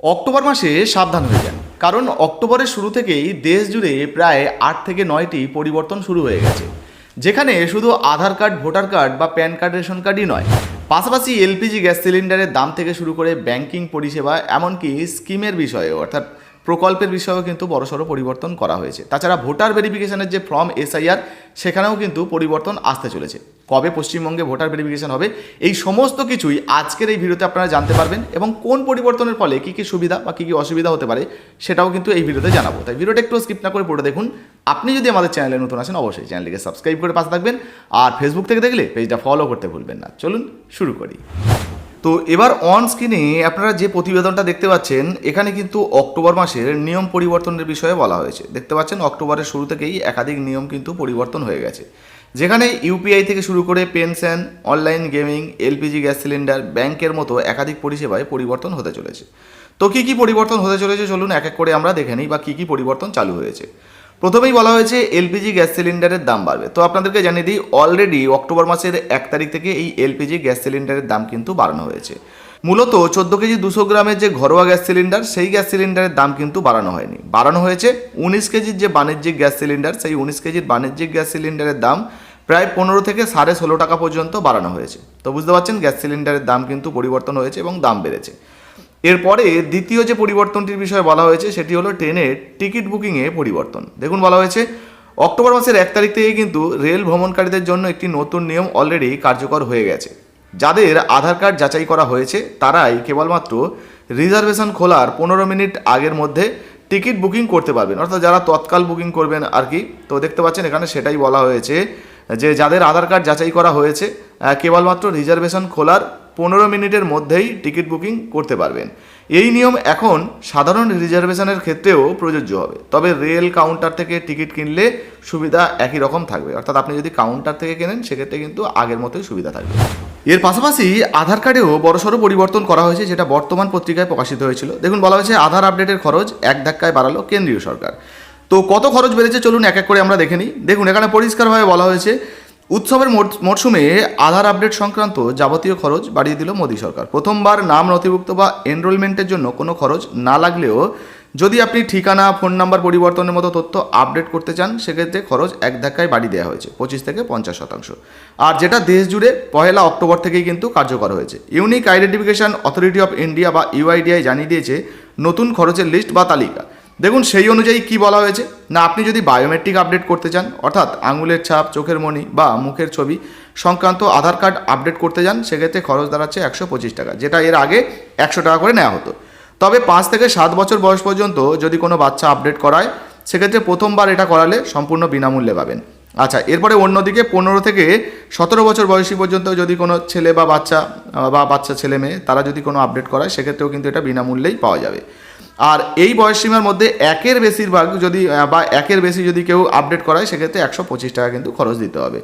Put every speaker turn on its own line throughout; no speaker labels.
October মাসে সাবধান হয়ে যান। কারণ অক্টোবরের শুরু থেকেই দেশ জুড়ে প্রায় আট থেকে নয়টি পরিবর্তন শুরু হয়ে গেছে। যেখানে শুধু আধার কার্ড, ভোটার কার্ড বা প্যান কার্ড, রেশন কার্ডই নয়, পাশাপাশি এলপিজি গ্যাস সিলিন্ডারের দাম থেকে শুরু করে ব্যাংকিং পরিষেবা, এমনকি স্কিমের বিষয়ে অর্থাৎ প্রকল্পের বিষয়েও কিন্তু বড়সড় পরিবর্তন করা হয়েছে। তাছাড়া ভোটার ভেরিফিকেশনের যে ফর্ম এসআইআর সেখানেও কিন্তু পরিবর্তন আসতে চলেছে। কবে পশ্চিমবঙ্গে ভোটার ভেরিফিকেশন হবে, এই সমস্ত কিছুই আজকের এই ভিডিওতে আপনারা জানতে পারবেন এবং কোন পরিবর্তনের ফলে কী কী সুবিধা বা কী কী অসুবিধা হতে পারে সেটাও কিন্তু এই ভিডিওতে জানাব। তাই ভিডিওটা একটু স্কিপ না করে পুরো দেখুন। আপনি যদি আমাদের চ্যানেলে নতুন আসেন, অবশ্যই চ্যানেলটিকে সাবস্ক্রাইব করে পাশে থাকবেন আর ফেসবুক থেকে দেখলে পেজটা ফলো করতে ভুলবেন না। চলুন শুরু করি। তো এবার অন স্ক্রিনে আপনারা যে প্রতিবেদনটা দেখতে পাচ্ছেন, এখানে কিন্তু অক্টোবর মাসের নিয়ম পরিবর্তনের বিষয়ে বলা হয়েছে। দেখতে পাচ্ছেন, অক্টোবরের শুরু থেকেই একাধিক নিয়ম কিন্তু পরিবর্তন হয়ে গেছে। যেখানে ইউপিআই থেকে শুরু করে pension, online gaming, LPG gas cylinder, ব্যাংকের মতো একাধিক পরিষেবায় পরিবর্তন হতে চলেছে। তো কী কী পরিবর্তন হতে চলেছে চলুন এক এক করে আমরা দেখে নিই বা কী কী পরিবর্তন চালু হয়েছে। প্রথমেই বলা হয়েছে এলপিজি গ্যাস সিলিন্ডারের দাম বাড়বে। তো আপনাদেরকে জানিয়ে দিই অলরেডি অক্টোবর মাসের এক তারিখ থেকে এই এলপিজি গ্যাস সিলিন্ডারের দাম কিন্তু বাড়ানো হয়েছে। মূলত চোদ্দ কেজি দুশো গ্রামের যে ঘরোয়া গ্যাস সিলিন্ডার, সেই গ্যাস সিলিন্ডারের দাম কিন্তু বাড়ানো হয়নি। বাড়ানো হয়েছে উনিশ কেজির যে বাণিজ্যিক গ্যাস সিলিন্ডার, সেই উনিশ কেজির বাণিজ্যিক গ্যাস সিলিন্ডারের দাম প্রায় পনেরো থেকে সাড়ে ষোলো টাকা পর্যন্ত বাড়ানো হয়েছে। তো বুঝতে পারছেন, গ্যাস সিলিন্ডারের দাম কিন্তু পরিবর্তন হয়েছে এবং দাম বেড়েছে। এরপরে দ্বিতীয় যে পরিবর্তনটির বিষয়ে বলা হয়েছে, সেটি হলো ট্রেনের টিকিট বুকিংয়ে পরিবর্তন। দেখুন, বলা হয়েছে, অক্টোবর মাসের এক তারিখ থেকে কিন্তু রেল ভ্রমণকারীদের জন্য একটি নতুন নিয়ম অলরেডি কার্যকর হয়ে গেছে। যাদের আধার কার্ড যাচাই করা হয়েছে, তারাই কেবলমাত্র রিজার্ভেশন খোলার পনেরো মিনিট আগের মধ্যে টিকিট বুকিং করতে পারবেন। অর্থাৎ যারা তৎকাল বুকিং করবেন আর কি। তো দেখতে পাচ্ছেন এখানে সেটাই বলা হয়েছে যে যাদের আধার কার্ড যাচাই করা হয়েছে কেবলমাত্র রিজার্ভেশন খোলার পনেরো মিনিটের মধ্যেই টিকিট বুকিং করতে পারবেন। এই নিয়ম এখন সাধারণ রিজার্ভেশনের ক্ষেত্রেও প্রযোজ্য হবে। তবে রেল কাউন্টার থেকে টিকিট কিনলে সুবিধা একই রকম থাকবে। অর্থাৎ আপনি যদি কাউন্টার থেকে কেনেন, সেক্ষেত্রে কিন্তু আগের মতোই সুবিধা থাকবে। এর পাশাপাশি আধার কার্ডেও বড়সড় পরিবর্তন করা হয়েছে, যেটা বর্তমান পত্রিকায় প্রকাশিত হয়েছিল। দেখুন, বলা হয়েছে আধার আপডেটের খরচ এক ধাক্কায় বাড়ালো কেন্দ্রীয় সরকার। তো কত খরচ বেড়েছে? চলুন এক এক করে আমরা দেখে নিই। দেখুন, এখানে পরিষ্কারভাবে বলা হয়েছে উৎসবের মরশুমে আধার আপডেট সংক্রান্ত যাবতীয় খরচ বাড়িয়ে দিল মোদী সরকার। প্রথমবার নাম নথিভুক্ত বা এনরোলমেন্টের জন্য কোনো খরচ না লাগলেও যদি আপনি ঠিকানা ফোন নাম্বার পরিবর্তনের মতো তথ্য আপডেট করতে চান, সেক্ষেত্রে খরচ এক ধাক্কায় বাড়িয়ে দেওয়া হয়েছে, পঁচিশ থেকে পঞ্চাশ শতাংশ। আর যেটা দেশ জুড়ে পহেলা অক্টোবর থেকেই কিন্তু কার্যকর হয়েছে। Unique identification authority of India বা ইউআইডিআই জানিয়ে দিয়েছে, নতুন খরচের লিস্ট বা তালিকা। দেখুন, সেই অনুযায়ী কি বলা হয়েছে? না, আপনি যদি বায়োমেট্রিক আপডেট করতে চান, অর্থাৎ আঙুলের ছাপ, চোখের মণি বা মুখের ছবি সংক্রান্ত আধার কার্ড আপডেট করতে যান, সেক্ষেত্রে খরচ দাঁড়াচ্ছে একশো পঁচিশ টাকা, যেটা এর আগে একশো টাকা করে নেওয়া হতো। তবে পাঁচ থেকে সাত বছর বয়স পর্যন্ত যদি কোনো বাচ্চা আপডেট করায়, সেক্ষেত্রে প্রথমবার এটা করালে সম্পূর্ণ বিনামূল্যে পাবেন। আচ্ছা এরপরে অন্যদিকে পনেরো থেকে সতেরো বছর বয়সী পর্যন্ত যদি কোনো ছেলে বা বাচ্চা বা বাচ্চা ছেলে মেয়ে, তারা যদি কোনো আপডেট করায়, সেক্ষেত্রেও কিন্তু এটা বিনামূল্যেই পাওয়া যাবে। আর এই বয়সসীমার মধ্যে একের বেশিরভাগ যদি বা একের বেশি যদি কেউ আপডেট করায়, সেক্ষেত্রে একশো পঁচিশ টাকা কিন্তু খরচ দিতে হবে।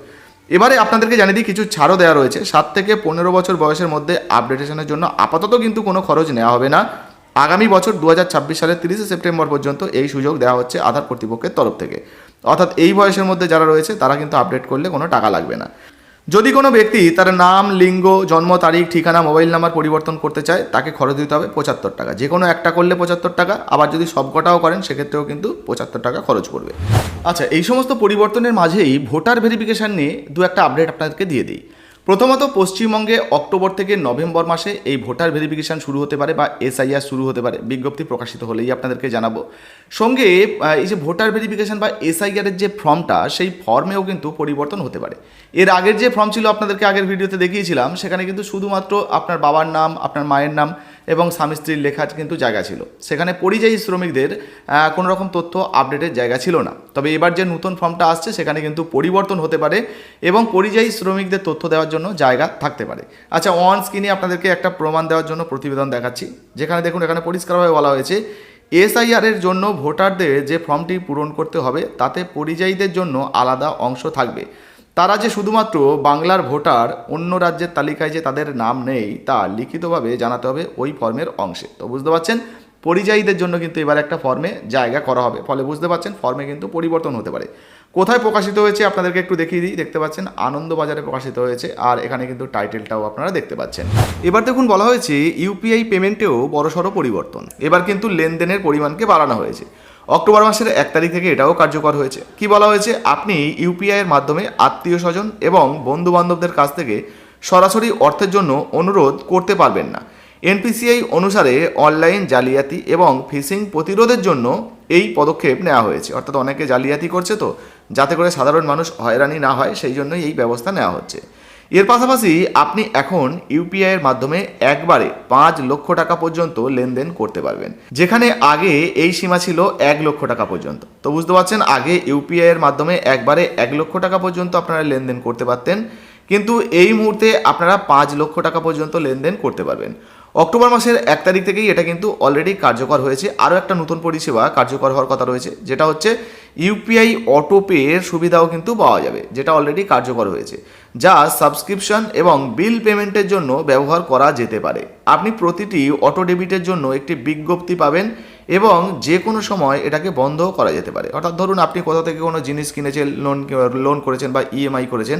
এবারে আপনাদেরকে জানিয়ে দিই, কিছু ছাড়ও দেওয়া রয়েছে। সাত থেকে পনেরো বছর বয়সের মধ্যে আপডেটেশনের জন্য আপাতত কিন্তু কোনো খরচ নেওয়া হবে না। আগামী বছর দু হাজার ছাব্বিশ সালের তিরিশে সেপ্টেম্বর পর্যন্ত এই সুযোগ দেওয়া হচ্ছে আধার কর্তৃপক্ষের তরফ থেকে। অর্থাৎ এই বয়সের মধ্যে যারা রয়েছে, তারা কিন্তু আপডেট করলে কোনো টাকা লাগবে না। যদি কোনো ব্যক্তি তার নাম, লিঙ্গ, জন্ম, তারিখ, ঠিকানা, মোবাইল নাম্বার পরিবর্তন করতে চায়, তাকে খরচ দিতে হবে পঁচাত্তর টাকা। যে কোনো একটা করলে পঁচাত্তর টাকা, আবার যদি সবকটাও করেন, সেক্ষেত্রেও কিন্তু পঁচাত্তর টাকা খরচ পড়বে। আচ্ছা এই সমস্ত পরিবর্তনের মাঝেই ভোটার ভেরিফিকেশান নিয়ে দু একটা আপডেট আপনাদেরকে দিয়ে দিই। প্রথমত পশ্চিমবঙ্গে অক্টোবর থেকে নভেম্বর মাসে এই ভোটার ভেরিফিকেশন শুরু হতে পারে বা এসআইআর শুরু হতে পারে। বিজ্ঞপ্তি প্রকাশিত হলেই আপনাদেরকে জানাব। সঙ্গে এই যে ভোটার ভেরিফিকেশান বা এসআইআরের যে ফর্মটা, সেই ফর্মেও কিন্তু পরিবর্তন হতে পারে। এর আগের যে ফর্ম ছিল আপনাদেরকে আগের ভিডিওতে দেখিয়েছিলাম, সেখানে কিন্তু শুধুমাত্র আপনার বাবার নাম, আপনার মায়ের নাম এবং স্বামী স্ত্রীর লেখার কিন্তু জায়গা ছিল। সেখানে পরিযায়ী শ্রমিকদের কোনো রকম তথ্য আপডেটের জায়গা ছিল না। তবে এবার যে নতুন ফর্মটা আসছে, সেখানে কিন্তু পরিবর্তন হতে পারে এবং পরিযায়ী শ্রমিকদের তথ্য দেওয়ার জন্য জায়গা থাকতে পারে। আচ্ছা অন স্ক্রিনে আপনাদেরকে একটা প্রমাণ দেওয়ার জন্য প্রতিবেদন দেখাচ্ছি। যেখানে দেখুন, এখানে পরিষ্কারভাবে বলা হয়েছে এসআইআর এর জন্য ভোটারদের যে ফর্মটি পূরণ করতে হবে, তাতে পরিযায়ীদের জন্য আলাদা অংশ থাকবে। তারা যে শুধুমাত্র বাংলার ভোটার অন্য রাজ্যের তালিকায় যে তাদের নাম নেই, তা লিখিতভাবে জানাতে হবে ওই ফর্মের অংশে। তো বুঝতে পারছেন? পরিযায়ীদের জন্য কিন্তু এবার একটা ফর্মে জায়গা করা হবে। ফলে বুঝতে পারছেন, ফর্মে কিন্তু পরিবর্তন হতে পারে। কোথায় প্রকাশিত হয়েছে আপনাদেরকে একটু দেখিয়ে দিই, দেখতে পাচ্ছেন? আনন্দবাজারে প্রকাশিত হয়েছে, আর এখানে কিন্তু টাইটেলটাও আপনারা দেখতে পাচ্ছেন। এবার দেখুন, বলা হয়েছে, ইউপিআই পেমেন্টেও বড়সড় পরিবর্তন। এবার কিন্তু লেনদেনের পরিমাণকে বাড়ানো হয়েছে। অক্টোবর মাসের এক তারিখ থেকে এটাও কার্যকর হয়েছে। কি বলা হয়েছে? আপনি ইউপিআই এর মাধ্যমে আত্মীয় স্বজন এবং বন্ধু বান্ধবদের কাছ থেকে সরাসরি অর্থের জন্য অনুরোধ করতে পারবেন না। এনপিসিআই অনুসারে অনলাইন জালিয়াতি এবং ফিশিং প্রতিরোধের জন্য এই পদক্ষেপ নেওয়া হয়েছে। অর্থাৎ অনেকে জালিয়াতি করছে তো, যাতে করে সাধারণ মানুষ হয়রানি না হয়, সেই জন্যই এই ব্যবস্থা নেওয়া হচ্ছে। এর পাশাপাশি আপনি এখন ইউপিআই এর মাধ্যমে একবারে পাঁচ লক্ষ টাকা পর্যন্ত লেনদেন করতে পারবেন। যেখানে আগে এই সীমা ছিল এক লক্ষ টাকা পর্যন্ত। তো বুঝতে পারছেন, আগে ইউপিআই এর মাধ্যমে একবারে এক লক্ষ টাকা পর্যন্ত আপনারা লেনদেন করতে পারতেন। কিন্তু এই মুহূর্তে আপনারা পাঁচ লক্ষ টাকা পর্যন্ত লেনদেন করতে পারবেন। অক্টোবর মাসের এক তারিখ থেকেই এটা কিন্তু অলরেডি কার্যকর হয়েছে। আরও একটা নতুন পরিষেবা কার্যকর হওয়ার কথা রয়েছে, যেটা হচ্ছে ইউপিআই অটো পের সুবিধাও কিন্তু পাওয়া যাবে, যেটা অলরেডি কার্যকর হয়েছে। যা সাবস্ক্রিপশন এবং বিল পেমেন্টের জন্য ব্যবহার করা যেতে পারে। আপনি প্রতিটি অটো ডেবিটের জন্য একটি বিজ্ঞপ্তি পাবেন এবং যে কোনো সময় এটাকে বন্ধও করা যেতে পারে। অর্থাৎ ধরুন আপনি কোথা থেকে কোনো জিনিস কিনেছেন লোন লোন করেছেন বা ইএমআই করেছেন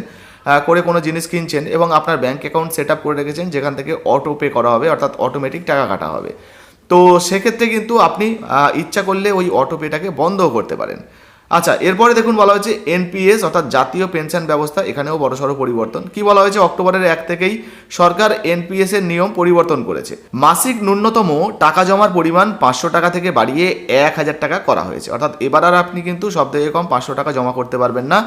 করে কোনো জিনিস কিনছেন এবং আপনার ব্যাঙ্ক অ্যাকাউন্ট সেট আপ করে রেখেছেন, যেখান থেকে অটো পে করা হবে, অর্থাৎ অটোমেটিক টাকা কাটা হবে। তো সেক্ষেত্রে কিন্তু আপনি ইচ্ছা করলে ওই অটো পেটাকে বন্ধও করতে পারেন। আচ্ছা এরপরে দেখুন বলা হয়েছে এনপিএস অর্থাৎ জাতীয় পেনশন ব্যবস্থা, এখানেও বড়সড় পরিবর্তন। কি বলা হয়েছে? অক্টোবরের এক থেকেই সরকার এনপিএস এর নিয়ম পরিবর্তন করেছে। মাসিক ন্যূনতম টাকা জমার পরিমাণ পাঁচশো টাকা থেকে বাড়িয়ে এক হাজার টাকা করা হয়েছে। অর্থাৎ এবার আর আপনি কিন্তু সব থেকে কম পাঁচশো টাকা জমা করতে পারবেন না,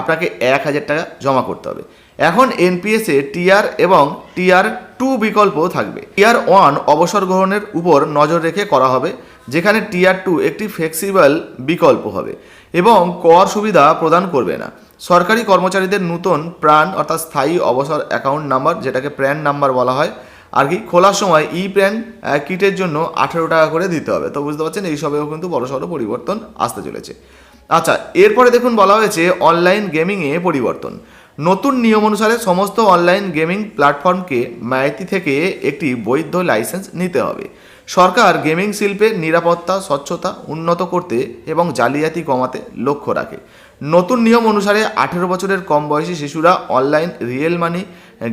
আপনাকে এক হাজার টাকা জমা করতে হবে। এখন এনপিএস এ টিআর এবং টিআর টু বিকল্প থাকবে। টিআর ওয়ান অবসর গ্রহণের উপর নজর রেখে করা হবে। যেখানে টিআর টু একটি ফ্লেক্সিবল বিকল্প হবে এবং কর সুবিধা প্রদান করবে না। সরকারি কর্মচারীদের নতুন প্রাণ অর্থাৎ স্থায়ী অবসর অ্যাকাউন্ট নাম্বার, যেটাকে প্র্যান নাম্বার বলা হয়, আর কি খোলার সময় ই প্যান কিটের জন্য আঠেরো টাকা করে দিতে হবে। তো বুঝতে পারছেন এইসবেও কিন্তু বড়সড় পরিবর্তন আসতে চলেছে। আচ্ছা এরপরে দেখুন বলা হয়েছে অনলাইন গেমিংয়ে পরিবর্তন। নতুন নিয়ম অনুসারে সমস্ত অনলাইন গেমিং প্ল্যাটফর্মকে মাইতি থেকে একটি বৈধ লাইসেন্স নিতে হবে। সরকার গেমিং শিল্পের নিরাপত্তা, স্বচ্ছতা উন্নত করতে এবং জালিয়াতি কমাতে লক্ষ্য রাখে। নতুন নিয়ম অনুসারে আঠেরো বছরের কম বয়সী শিশুরা অনলাইন রিয়েল মানি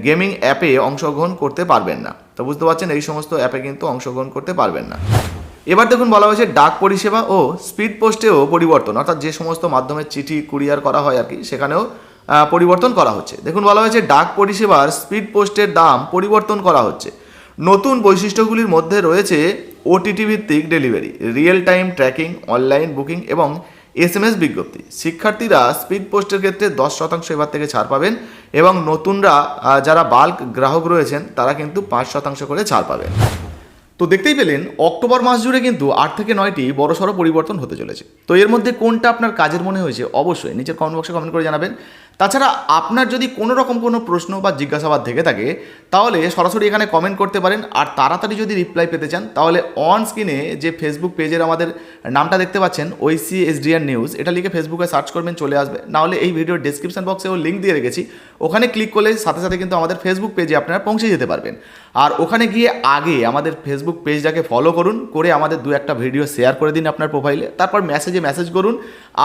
গেমিং অ্যাপে অংশগ্রহণ করতে পারবেন না। তো বুঝতে পারছেন, এই সমস্ত অ্যাপে কিন্তু অংশগ্রহণ করতে পারবেন না। এবার দেখুন বলা হয়েছে, ডাক পরিষেবা ও স্পিড পোস্টেও পরিবর্তন। অর্থাৎ যে সমস্ত মাধ্যমে চিঠি কুরিয়ার করা হয় আর কি, সেখানেও পরিবর্তন করা হচ্ছে। দেখুন বলা হয়েছে, ডাক পরিষেবার স্পিড পোস্টের দাম পরিবর্তন করা হচ্ছে। নতুন বৈশিষ্ট্যগুলির মধ্যে রয়েছে ওটিটি ভিত্তিক delivery real time tracking, online booking এবং এস এম এস বিজ্ঞপ্তি। শিক্ষার্থীরা স্পিড পোস্টের ক্ষেত্রে দশ শতাংশ এবার থেকে ছাড় পাবেন এবং নতুনরা যারা বাল্ক গ্রাহক রয়েছেন, তারা কিন্তু পাঁচ শতাংশ করে ছাড় পাবেন। তো দেখতেই পেলেন, অক্টোবর মাস জুড়ে কিন্তু আট থেকে নয়টি বড়সড় পরিবর্তন হতে চলেছে। তো এর মধ্যে কোনটা আপনার কাজের মনে হয়েছে? অবশ্যই নিচের কমেন্ট বক্সে কমেন্ট করে জানাবেন। তাছাড়া আপনার যদি কোনো রকম কোনো প্রশ্ন বা জিজ্ঞাসাবাদ থেকে থাকে, তাহলে সরাসরি এখানে কমেন্ট করতে পারেন। আর তাড়াতাড়ি যদি রিপ্লাই পেতে চান, তাহলে অন স্ক্রিনে যে ফেসবুক পেজের আমাদের নামটা দেখতে পাচ্ছেন O C S D R news এটা লিখে ফেসবুকে সার্চ করবেন, চলে আসবে। নাহলে এই ভিডিওর ডেসক্রিপশন বক্সেও লিঙ্ক দিয়ে রেখেছি। ওখানে ক্লিক করলে সাথে সাথে কিন্তু আমাদের ফেসবুক পেজে আপনারা পৌঁছে যেতে পারবেন। আর ওখানে গিয়ে আগে আমাদের ফেসবুক পেজটাকে ফলো করুন, করে আমাদের দু একটা ভিডিও শেয়ার করে দিন আপনার প্রোফাইলে তারপর মেসেজে মেসেজ করুন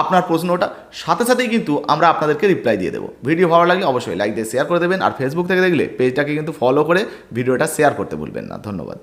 আপনার প্রশ্নটা, সাথে সাথেই কিন্তু আমরা আপনাদেরকে রিপ্লাই দিয়ে দেবো। ভিডিও ভালো লাগলে অবশ্যই লাইক দিয়ে শেয়ার করে দেবেন, আর ফেসবুক থেকে দেখলে পেজটাকে কিন্তু ফলো করে ভিডিওটা শেয়ার করতে ভুলবেন না। ধন্যবাদ।